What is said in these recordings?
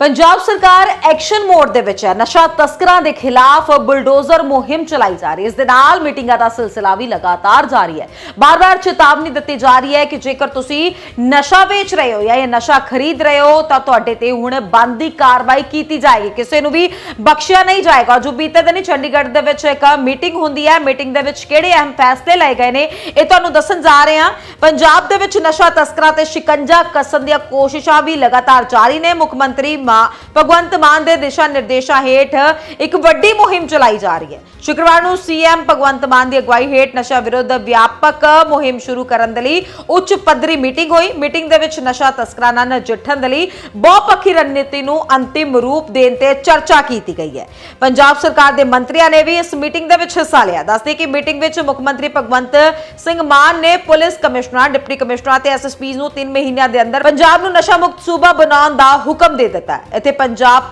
ਪੰਜਾਬ ਸਰਕਾਰ action mode ਦੇ ਵਿੱਚ ਹੈ। ਨਸ਼ਾ ਤਸਕਰਾਂ ਦੇ ਖਿਲਾਫ ਬੁਲਡੋਜ਼ਰ ਮੁਹਿੰਮ ਚਲਾਈ ਜਾ ਰਹੀ ਹੈ। ਇਸ ਦੇ ਨਾਲ ਮੀਟਿੰਗਾਂ ਦਾ ਸਿਲਸਿਲਾ ਵੀ ਲਗਾਤਾਰ ਜਾਰੀ ਹੈ। ਬਾਰ-ਬਾਰ ਚੇਤਾਵਨੀ ਦਿੱਤੀ ਜਾ ਰਹੀ ਹੈ ਕਿ ਜੇਕਰ ਤੁਸੀਂ ਨਸ਼ਾ ਵੇਚ ਰਹੇ ਹੋ ਜਾਂ ਇਹ ਨਸ਼ਾ ਖਰੀਦ ਰਹੇ ਹੋ, ਤਾਂ ਤੁਹਾਡੇ ਤੇ ਹੁਣ ਬੰਦੀ ਕਾਰਵਾਈ ਕੀਤੀ ਜਾਏਗੀ। ਕਿਸੇ ਨੂੰ ਵੀ ਬਖਸ਼ਿਆ ਨਹੀਂ ਜਾਏਗਾ। ਜੋ ਬੀਤੇ ਦਿਨੀ ਚੰਡੀਗੜ੍ਹ ਦੇ ਵਿੱਚ ਇੱਕ ਮੀਟਿੰਗ ਹੁੰਦੀ ਹੈ। ਮੀਟਿੰਗ ਦੇ ਵਿੱਚ ਕਿਹੜੇ ਅਹਿਮ ਫੈਸਲੇ ਲਏ ਗਏ ਨੇ, ਇਹ ਤੁਹਾਨੂੰ ਦੱਸਣ ਜਾ ਰਹੇ ਹਾਂ। ਪੰਜਾਬ ਦੇ ਵਿੱਚ ਨਸ਼ਾ ਤਸਕਰਾਂ ਤੇ ਸ਼ਿਕੰਜਾ ਕੱਸਣ ਦੀਆਂ ਕੋਸ਼ਿਸ਼ਾਂ ਵੀ ਲਗਾਤਾਰ ਜਾਰੀ ਨੇ। ਮੁੱਖ ਮੰਤਰੀ ਮਾ ਭਗਵੰਤ ਮਾਨ ਦੇ ਦਿਸ਼ਾ ਨਿਰਦੇਸ਼ਾਂ ਹੇਠ ਇੱਕ ਵੱਡੀ ਮੁਹਿੰਮ ਚਲਾਈ ਜਾ ਰਹੀ ਹੈ। ਸ਼ੁੱਕਰਵਾਰ ਨੂੰ ਸੀਐਮ ਭਗਵੰਤ ਮਾਨ ਦੀ ਅਗਵਾਈ ਹੇਠ ਨਸ਼ਾ ਵਿਰੁੱਧ ਵਿਆਪਕ ਮੁਹਿੰਮ ਸ਼ੁਰੂ ਕਰਨ ਦੇ ਲਈ ਉੱਚ ਪੱਧਰੀ ਮੀਟਿੰਗ ਹੋਈ। ਮੀਟਿੰਗ ਦੇ ਵਿੱਚ ਨਸ਼ਾ ਤਸਕਰਾਂ ਨਾਲ ਨਜਿੱਠਣ ਦੇ ਲਈ ਬਹੁਪੱਖੀ ਰਣਨੀਤੀ ਨੂੰ ਅੰਤਿਮ ਰੂਪ ਦੇਣ ਤੇ ਚਰਚਾ ਕੀਤੀ ਗਈ ਹੈ। ਪੰਜਾਬ ਸਰਕਾਰ ਦੇ ਮੰਤਰੀਆਂ ਨੇ ਵੀ ਇਸ ਮੀਟਿੰਗ ਦੇ ਵਿੱਚ ਹਿੱਸਾ ਲਿਆ। ਦੱਸਦੇ ਕਿ ਮੀਟਿੰਗ ਵਿੱਚ ਮੁੱਖ ਮੰਤਰੀ ਭਗਵੰਤ ਸਿੰਘ ਮਾਨ ਨੇ ਪੁਲਿਸ ਕਮਿਸ਼ਨਰ, ਡਿਪਟੀ ਕਮਿਸ਼ਨਰਾਂ ਤੇ ਐਸਐਸਪੀਜ਼ ਨੂੰ 3 ਮਹੀਨਿਆਂ ਦੇ ਅੰਦਰ ਪੰਜਾਬ ਨੂੰ ਨਸ਼ਾ ਮੁਕਤ ਸੂਬਾ ਬਣਾਉਣ ਦਾ ਹੁਕਮ ਦੇ ਦਿੱਤਾ ਹੈ। ਇੱਥੇ ਪੰਜਾਬ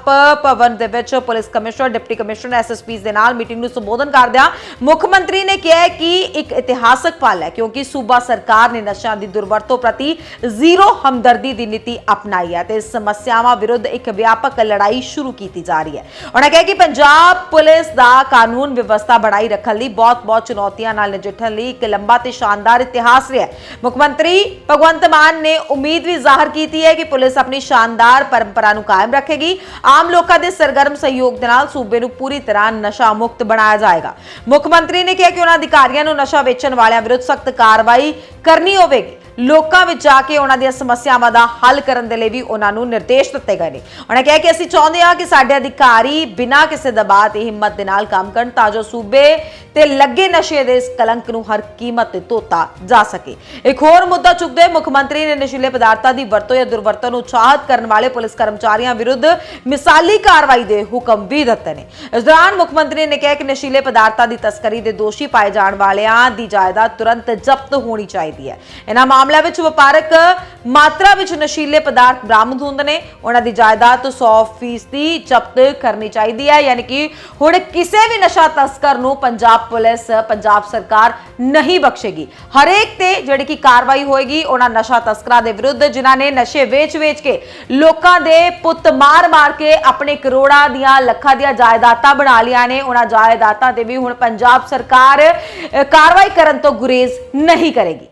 ਭਵਨ ਦੇ ਵਿੱਚ police commissioner, deputy commissioner SSPs ਦੇ ਨਾਲ ਮੀਟਿੰਗ ਨੂੰ ਸੰਬੋਧਨ ਕਰਦਿਆਂ ਮੁੱਖ ਮੰਤਰੀ ਨੇ ਕਿਹਾ ਕਿ ਇੱਕ ਇਤਿਹਾਸਕ ਪਲ ਹੈ ਕਿਉਂਕਿ ਸੂਬਾ ਸਰਕਾਰ ਨੇ ਨਸ਼ਿਆਂ ਦੀ ਦੁਰਵਰਤੋਂ ਪ੍ਰਤੀ ਜ਼ੀਰੋ ਹਮਦਰਦੀ ਦੀ ਨੀਤੀ ਅਪਣਾਈ ਹੈ ਤੇ ਸਮੱਸਿਆਵਾਂ ਵਿਰੁੱਧ ਇੱਕ ਵਿਆਪਕ ਲੜਾਈ ਸ਼ੁਰੂ ਕੀਤੀ ਜਾ ਰਹੀ ਹੈ। ਉਹਨਾਂ ਕਿਹਾ ਕਿ ਪੰਜਾਬ ਪੁਲਿਸ ਦਾ ਕਾਨੂੰਨ ਵਿਵਸਥਾ ਬਣਾਈ ਰੱਖਣ ਲਈ ਬਹੁਤ-ਬਹੁਤ ਚੁਣੌਤੀਆਂ ਨਾਲ ਨਜਿੱਠਣ ਲਈ ਇੱਕ ਲੰਬਾ ਤੇ ਸ਼ਾਨਦਾਰ ਇਤਿਹਾਸ ਰਿਹਾ ਮੁੱਖ ਮੰਤਰੀ ਭਗਵੰਤ ਮਾਨ ਨੇ ਉਮੀਦ ਵੀ ਜ਼ਾਹਰ ਕੀਤੀ ਹੈ ਕਿ ਪੁਲਿਸ ਆਪਣੀ ਸ਼ਾਨਦਾਰ ਪਰੰਪਰਾ ਨੂੰ ਕਾਇਮ ਰੱਖੇਗੀ। ਆਮ ਲੋਕਾਂ ਦੇ ਸਰਗਰਮ ਸਹਿਯੋਗ ਦੇ ਨਾਲ ਸੂਬੇ ਨੂੰ ਪੂਰੀ ਤਰ੍ਹਾਂ ਨਸ਼ਾ ਮੁਕਤ ਬਣਾਇਆ ਜਾਏਗਾ। ਮੁੱਖ ਮੰਤਰੀ ਨੇ ਕਿਹਾ ਕਿ ਉਹਨਾਂ ਅਧਿਕਾਰੀਆਂ ਨੂੰ ਨਸ਼ਾ ਵੇਚਣ ਵਾਲਿਆਂ ਵਿਰੁੱਧ ਸਖਤ ਕਾਰਵਾਈ ਕਰਨੀ ਹੋਵੇਗੀ। ਲੋਕਾਂ ਵਿੱਚ ਜਾ ਕੇ ਉਹਨਾਂ ਦੀਆਂ ਸਮੱਸਿਆਵਾਂ ਦਾ ਹੱਲ ਕਰਨ ਦੇ ਲਈ ਵੀ ਉਹਨਾਂ ਨੂੰ ਨਿਰਦੇਸ਼ ਦਿੱਤੇ ਗਏ ਨੇ। ਉਹਨਾਂ ਕਿਹਾ ਕਿ ਅਸੀਂ ਚਾਹੁੰਦੇ ਹਾਂ ਕਿ ਸਾਡੇ ਅਧਿਕਾਰੀ ਬਿਨਾਂ ਕਿਸੇ ਦਬਾਅ ਤੇ ਹਿੰਮਤ ਦੇ ਨਾਲ ਕੰਮ ਕਰਨ ਤਾਂ ਜੋ ਸੂਬੇ ਤੇ ਲੱਗੇ ਨਸ਼ੇ ਦੇ ਇਸ ਕਲੰਕ ਨੂੰ ਹਰ ਕੀਮਤ ਤੇ ਧੋਤਾ ਜਾ ਸਕੇ। ਇੱਕ ਹੋਰ ਮੁੱਦਾ ਚੁੱਕਦੇ ਮੁੱਖ ਮੰਤਰੀ ਨੇ ਨਸ਼ੀਲੇ ਪਦਾਰਥਾਂ ਦੀ ਵਰਤੋਂ ਜਾਂ ਦੁਰਵਰਤੋਂ ਨੂੰ ਉਤਸ਼ਾਹਿਤ ਕਰਨ ਵਾਲੇ ਪੁਲਿਸ ਕਰਮਚਾਰੀਆਂ ਵਿਰੁੱਧ ਮਿਸਾਲੀ ਕਾਰਵਾਈ ਦੇ ਹੁਕਮ ਵੀ ਦਿੱਤੇ ਨੇ। ਇਸ ਦੌਰਾਨ ਮੁੱਖ ਮੰਤਰੀ ਨੇ ਕਿਹਾ ਕਿ ਨਸ਼ੀਲੇ ਪਦਾਰਥਾਂ ਦੀ ਤਸਕਰੀ ਦੇ ਦੋਸ਼ੀ ਪਾਏ ਜਾਣ ਵਾਲਿਆਂ ਦੀ ਜਾਇਦਾਦ ਤੁਰੰਤ ਜ਼ਬਤ ਹੋਣੀ ਚਾਹੀਦੀ ਹੈ। ਇਹਨਾਂ ਮਾਮਲਿਆਂ ਵਿੱਚ ਵਪਾਰਕ ਮਾਤਰਾ ਵਿੱਚ ਨਸ਼ੀਲੇ ਪਦਾਰਥ ਬਰਾਮਦ ਹੁੰਦੇ ਨੇ। ਉਹਨਾਂ ਦੀ ਜਾਇਦਾਦ 100% ਜ਼ਬਤ ਕਰਨੀ ਚਾਹੀਦੀ ਹੈ। ਯਾਨੀ ਕਿ ਹੁਣ ਕਿਸੇ ਵੀ ਨਸ਼ਾ ਤਸਕਰ ਨੂੰ ਪੰਜਾਬ ਪੁਲਿਸ, ਪੰਜਾਬ ਸਰਕਾਰ ਨਹੀਂ ਬਖਸ਼ੇਗੀ। ਹਰੇਕ ਤੇ ਜਿਹੜੀ ਕਿ ਕਾਰਵਾਈ ਹੋਏਗੀ, ਉਹਨਾਂ ਨਸ਼ਾ ਤਸਕਰਾਂ ਦੇ ਵਿਰੁੱਧ, ਜਿਨ੍ਹਾਂ ਨੇ ਨਸ਼ੇ ਵੇਚ-ਵੇਚ ਕੇ ਲੋਕਾਂ ਦੇ ਪੁੱਤ ਮਾਰ-ਮਾਰ ਕੇ ਆਪਣੇ ਕਰੋੜਾਂ ਦੀਆਂ, ਲੱਖਾਂ ਦੀਆਂ ਜਾਇਦਾਦਾਂ ਬਣਾ ਲਿਆ ਨੇ। ਉਹਨਾਂ ਜਾਇਦਾਦਾਂ ਤੇ ਵੀ ਹੁਣ ਪੰਜਾਬ ਸਰਕਾਰ ਕਾਰਵਾਈ ਕਰਨ ਤੋਂ ਗੁਰੇਜ਼ ਨਹੀਂ ਕਰੇਗੀ।